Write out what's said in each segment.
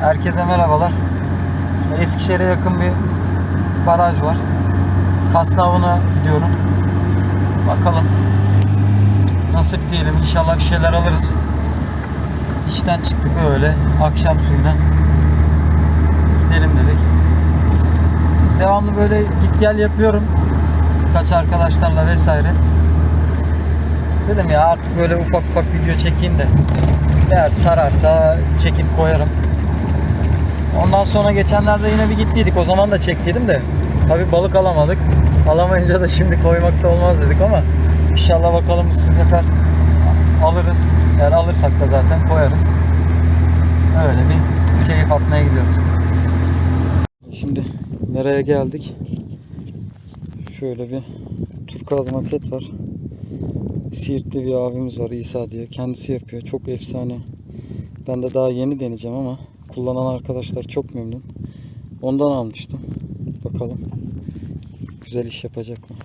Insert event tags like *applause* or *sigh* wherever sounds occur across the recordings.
Herkese merhabalar. Şimdi Eskişehir'e yakın bir baraj var. Kasnavına gidiyorum. Bakalım. Nasip diyelim. İnşallah bir şeyler alırız. İşten çıktık öyle. Akşam suyuna. Gidelim dedik. Devamlı böyle git gel yapıyorum. Birkaç arkadaşlarla vesaire. Dedim ya artık böyle ufak ufak video çekeyim de eğer sararsa çekip koyarım. Ondan sonra geçenlerde yine bir gittiydik. O zaman da çektiydim de. Tabi balık alamadık. Alamayınca da şimdi koymakta olmaz dedik ama inşallah bakalım bu sefer alırız. Eğer alırsak da zaten koyarız. Öyle bir keyif atmaya gidiyoruz. Şimdi nereye geldik? Şöyle bir turkuaz maket var. Siirtli bir abimiz var İsa diye. Kendisi yapıyor. Çok efsane. Ben de daha yeni deneyeceğim ama kullanan arkadaşlar çok memnun. Ondan almıştım. Bakalım. Güzel iş yapacak mı?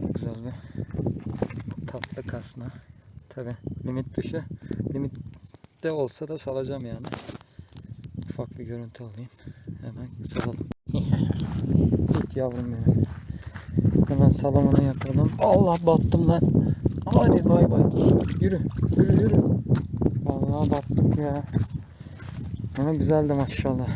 Çok güzel bir tatlı kasna. Tabi limit dışı. Limitte olsa da salacağım yani. Ufak bir görüntü alayım. Hemen salalım. *laughs* Git yavrum benim. Hemen salamını yapalım. Allah battım lan. Hadi bay bay. Yürü. Yürü yürü. Vallahi battık ya. Ama güzeldi maşallah.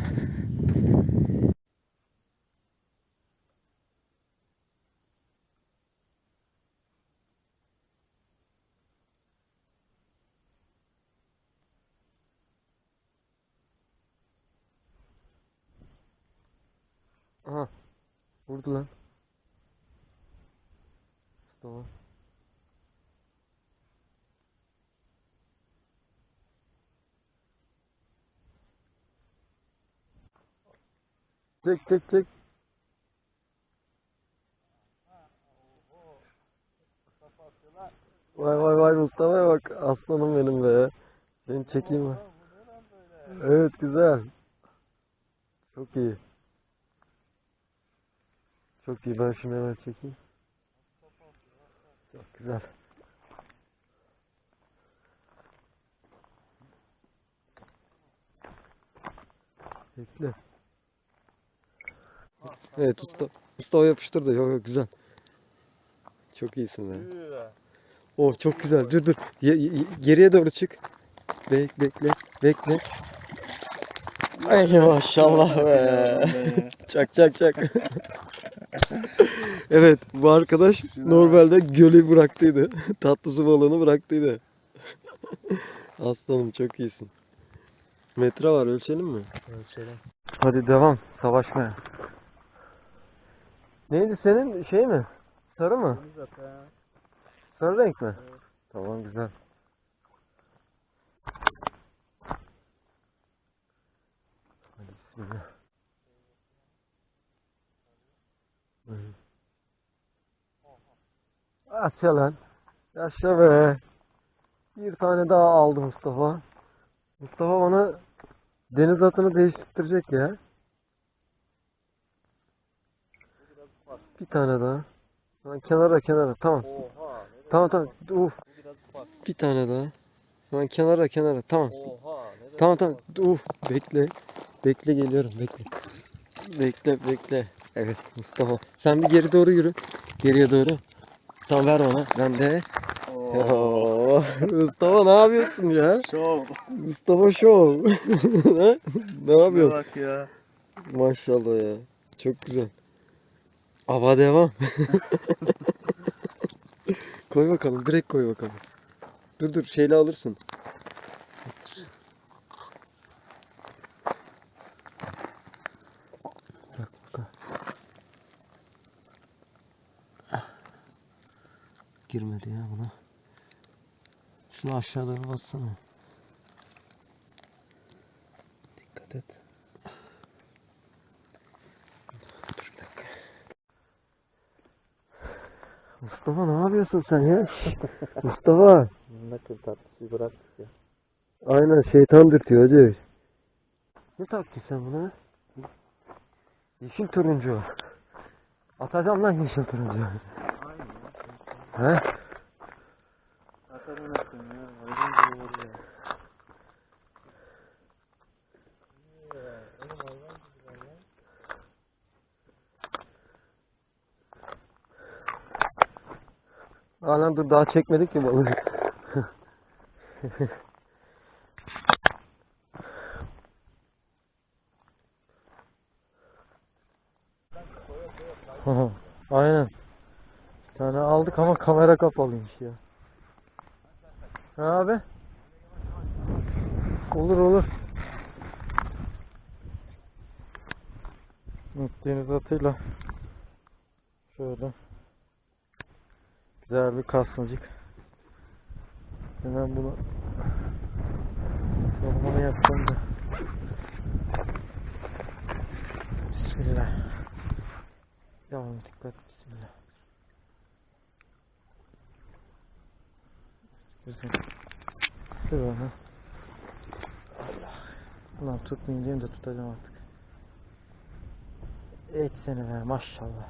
Aha. Vurdu lan. Tamam. Çek çek çek. Vay vay vay Mustafa'ya bak aslanım benim be. Seni çekeyim mi? Evet güzel. Çok iyi. Çok iyi ben şunu hemen çekeyim. Çok güzel. Bekle. Evet usta. Usta o yapıştırdı. Yok yok güzel. Çok iyisin be. Oh çok güzel. Dur dur. Ye- ye- geriye doğru çık. Bek bekle. Bekle. Ay maşallah be. çak çak çak. *laughs* evet bu arkadaş normalde gölü bıraktıydı. *laughs* Tatlı su balığını bıraktıydı. *laughs* Aslanım çok iyisin. Metre var ölçelim mi? Ölçelim. Hadi devam savaşmaya. Neydi senin şey mi? Sarı mı? Sarı renk mi? Tamam güzel. Hadi bismillah. Yaşa lan. Yaşa be. Bir tane daha aldı Mustafa. Mustafa bana deniz atını değiştirecek ya. Bir tane daha. Lan kenara kenara. Tamam. Oha. Tamam tamam. Uf. Bir tane daha. Lan kenara kenara. Tamam. Oha. Tamam tamam. Uf. Bekle. Bekle geliyorum. Bekle. Bekle bekle. Evet Mustafa. Sen bir geri doğru yürü. Geriye doğru. Tamam ver bana. Ben de. Oo, *laughs* Mustafa ne yapıyorsun ya? Şov. Mustafa Show. *laughs* Ha? ne yapıyorsun? bak ya. Maşallah ya. Çok güzel. Ava devam. *laughs* koy bakalım. Direkt koy bakalım. Dur dur şeyle alırsın. Girmedi ya buna. Şunu aşağı doğru bassana. Dikkat et. Dur bir dakika. Mustafa ne yapıyorsun sen ya? *laughs* Mustafa. Ne kadar tatlı bırak ya. Aynen şeytan dürtüyor hacı. Ne taktın sen buna? Yeşil turuncu. Atacağım lan yeşil turuncu. He? Atarım ettim ya. Ayrım gibi olur ya. Aa dur daha çekmedik ki balığı. *laughs* Aynen. *laughs* Aldık ama kamera kapalıymış ya. Ha abi? Olur olur. Deniz atıyla şöyle güzel bir kasmacık. Hemen bunu sormanı yapacağım da. Bismillah. Yavrum dikkat Güzel. Dur onu. Allah. Ulan diyeyim de tutacağım artık. Et seni be maşallah.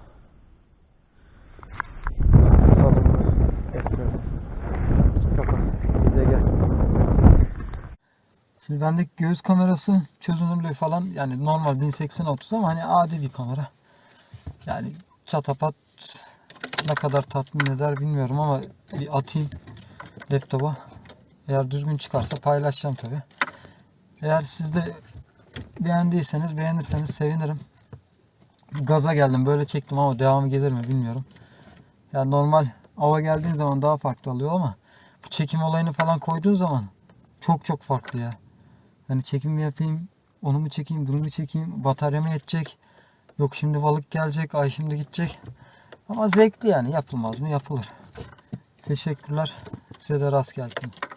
Salın. Et. Kapat. Bize gel. Şimdi bendeki göğüs kamerası çözünürlüğü falan yani normal 1080 30 ama hani adi bir kamera. Yani çatapat ne kadar tatmin eder bilmiyorum ama bir atayım laptopa. Eğer düzgün çıkarsa paylaşacağım tabi. Eğer siz de beğendiyseniz beğenirseniz sevinirim. Gaza geldim böyle çektim ama devamı gelir mi bilmiyorum. Yani normal ava geldiğin zaman daha farklı oluyor ama bu çekim olayını falan koyduğun zaman çok çok farklı ya. Hani çekim mi yapayım, onu mu çekeyim, bunu mu çekeyim, batarya mı yetecek? Yok şimdi balık gelecek, ay şimdi gidecek. Ama zevkli yani yapılmaz mı? Yapılır. Teşekkürler. Size de rast gelsin.